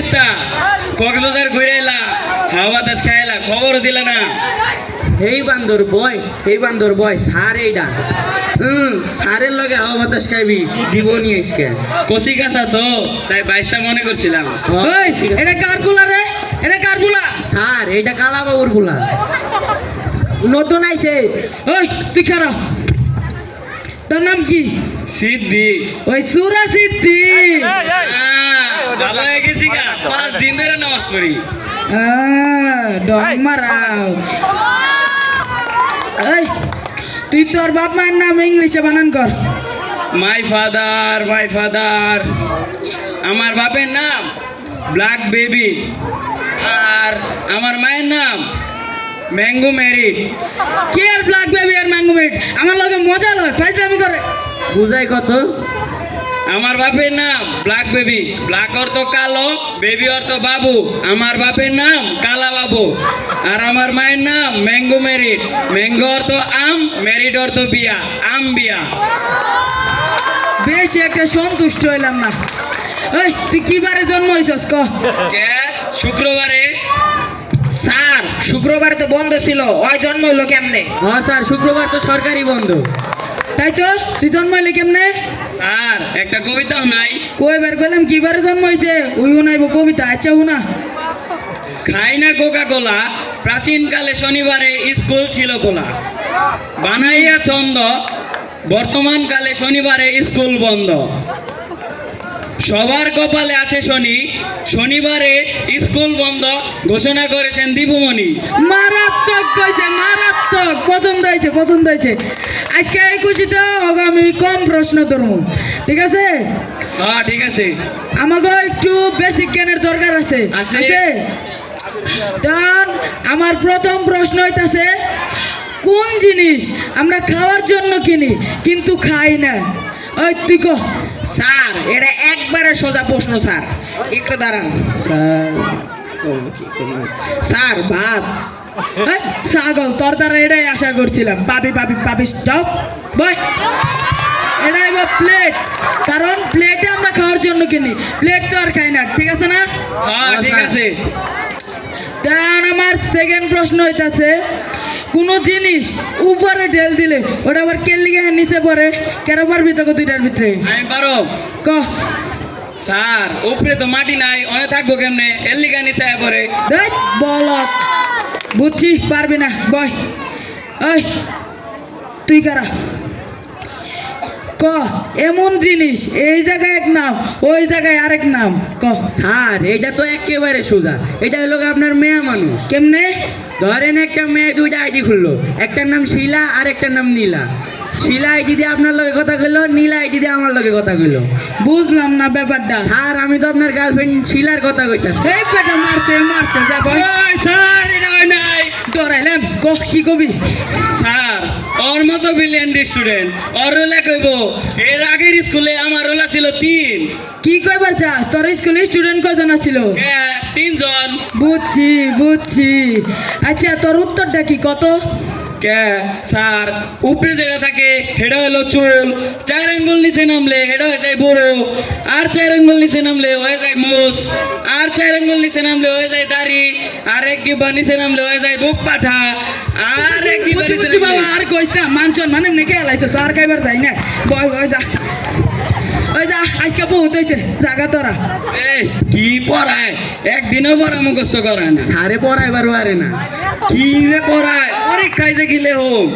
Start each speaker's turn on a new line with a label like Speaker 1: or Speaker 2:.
Speaker 1: বাইস্তা কক্সবাজার ঘুরে এলা হাওয়া বাতাস খাইলা খবর দিলা না।
Speaker 2: এই বান্দর বয় এই বান্দর বয় সার এইটা হুম সারের লগে হাওয়া বাতাস খাইবি দিব নিয়ে আজকে।
Speaker 1: কষি কাঁচা তো তাই বাইস্তা মনে করছিলাম।
Speaker 3: ওই এটা কার পোলা রে? এটা কার পোলা
Speaker 2: স্যার এইটা কালা বাবুর পোলা নতুন আইছে।
Speaker 3: ওই তুই খারাপ তোর নাম কি?
Speaker 1: সিদ্ধি
Speaker 3: ওই সুরা সিদ্ধি
Speaker 1: আহ, ভালো হয়ে গেছি পাঁচ দিন ধরে নামাজ পড়ি।
Speaker 3: আহ, ডং মারাও। এই তুই তোর বাপ মায়ের নাম ইংলিশে বানান কর।
Speaker 1: মাই ফাদার মাই ফাদার আমার বাপের নাম ব্ল্যাক বেবি আর আমার মায়ের নাম ম্যাঙ্গো ম্যারিড
Speaker 3: কি আর ব্ল্যাক বেবি আর ম্যাঙ্গো মিট আমার লগে মজা লয় ফাইজলামি করে।
Speaker 2: বুঝাই কত?
Speaker 1: আমার বাপের নাম ব্ল্যাক বেবি ব্ল্যাক অর্থ কালো বেবি অর্থ বাবু। আমার বাপের নাম কালা বাবু। আর আমার মায়ের নাম ম্যাঙ্গো ম্যারিড ম্যাঙ্গো অর্থ আম ম্যারিড অর্থ বিয়া। আম বিয়া।
Speaker 3: বেশি একটা সন্তুষ্ট হইলাম না। এই তুই কি বারে জন্ম হয়েছস ক?
Speaker 1: শুক্রবারে।
Speaker 2: শুক্রবার তো বন্ধ ছিল। ওই জন্ম হলো কেমনে? হ্যাঁ স্যার শুক্রবার তো সরকারি বন্ধ।
Speaker 3: তাই তো? তুই জন্ম হইলি কেমনে?
Speaker 1: স্যার একটা কবিতাও নাই।
Speaker 3: কই বার কইলাম কি বারে জন্ম হয়েছে ওই শুনাইব কবিতা আচ্ছা শুনা
Speaker 1: খাই না কোকা কোলা প্রাচীনকালে শনিবারে স্কুল ছিল কোলা বানাইয়া ছন্দ বর্তমানকালে শনিবারে স্কুল বন্ধ। সবার কপালে আছে শনি। শনিবারে স্কুল বন্ধ ঘোষণা করেছেন দীপুমণি।
Speaker 3: মারাত্মক কইছে মারাত্মক। পছন্দ হয়েছে পছন্দ হয়েছে। আজকে এই খুশিতে আগামী কম প্রশ্ন ধরবো। ঠিক আছে?
Speaker 1: হ্যাঁ ঠিক আছে।
Speaker 3: আমাকে একটু বেসিক জ্ঞানের দরকার আছে।
Speaker 1: আছে।
Speaker 3: তখন আমার প্রথম প্রশ্ন হইতাছে কোন জিনিস আমরা খাওয়ার জন্য কিনি কিন্তু খাই না? ওই তুই কো।
Speaker 2: স্যার এটা একবারে সোজা প্রশ্ন স্যার। একটু দাঁড়ান। স্যার স্যার ভাত
Speaker 3: ছাগল তোর দ্বারা এটাই আশা করছিলাম। পাবি পাবি পাবি স্টপ বই এটাই বা প্লেট কারণ প্লেটে আমরা খাওয়ার জন্য কিনি। প্লেট তো আর খাই না ঠিক আছে না?
Speaker 1: হ্যাঁ ঠিক আছে।
Speaker 3: তখন আমার সেকেন্ড প্রশ্ন হইতাছে। কোনো জিনিস উপরে ঢেল দিলে ওটা আবার কেলিগে নিচে পড়ে। কেন পারবি তোকে দুইটার ভিতরে?
Speaker 1: আমি পারো
Speaker 3: ক।
Speaker 1: স্যার উপরে তো মাটি নাই অনে থাকব কেমনে? এর লিগে নিচে পরে
Speaker 3: দেখ বল বুঝছি পারবি না বয়। ওই তুই কারা? ক এমন জিনিস এই জায়গায় এক নাম ওই জায়গায় আরেক নাম ক।
Speaker 2: স্যার এটা তো একেবারে সোজা। এটা হলো আপনার মেয়ে মানুষ।
Speaker 3: কেমনে?
Speaker 2: ধরেন একটা মেয়ে দুইটা আইডি খুললো। একটার নাম শিলা আর একটার নাম নীলা। শিলা আইডি দিয়ে আপনার লগে কথা কইলো নীলা আইডি দিয়ে আমার লগে কথা কইলো।
Speaker 3: বুঝলাম না ব্যাপারটা।
Speaker 2: স্যার আমি তো আপনার গার্লফ্রেন্ড শিলার কথা কইতাছি।
Speaker 3: এই পেটা মারতে মারতে যা বয়
Speaker 1: ওই স্যার এটা হয় নাই।
Speaker 3: দৌড়াইলাম। ক কি কবি?
Speaker 1: স্যার ব্রিলিয়ান্ট স্টুডেন্ট ওর রোলা কইব এর আগের স্কুলে আমার রোলা ছিল তিন।
Speaker 3: কি কইবার চাস? তোর স্কুলে স্টুডেন্ট কজন ছিল?
Speaker 1: কে তিনজন।
Speaker 3: বুঝছি বুঝছি। আচ্ছা তোর উত্তরটা কি কত?
Speaker 1: কে? স্যার উপরে যেটা থাকে হেডা হলো চুল। চার আঙ্গুল নিচে নামলে হেডা হয়ে যায় বড়। আর চার আঙ্গুল নিচে নামলে হয়ে যায় মোষ। আর চার আঙ্গুল নিচে নামলে হয়ে যায় দাড়ি আর এক গিবা নিচে নামলে হয়ে যায় বুক পাঠা আর এক গিবা নিচে
Speaker 3: বুঝছি বাবা আর কইস না মানছন মানে এমনি কে লাইছে আর খাইবার যাই না। বয় বয় যা। ওই যা আজকে বহুত হয়েছে জাগা তোরা।
Speaker 1: এই কি পড়ায়? একদিনও পড়া মুখস্থ করে না।
Speaker 2: স্যারে পড়াইবার পারে না।
Speaker 1: কি যে পড়ায়? পরীক্ষায় যে গিলে হোক।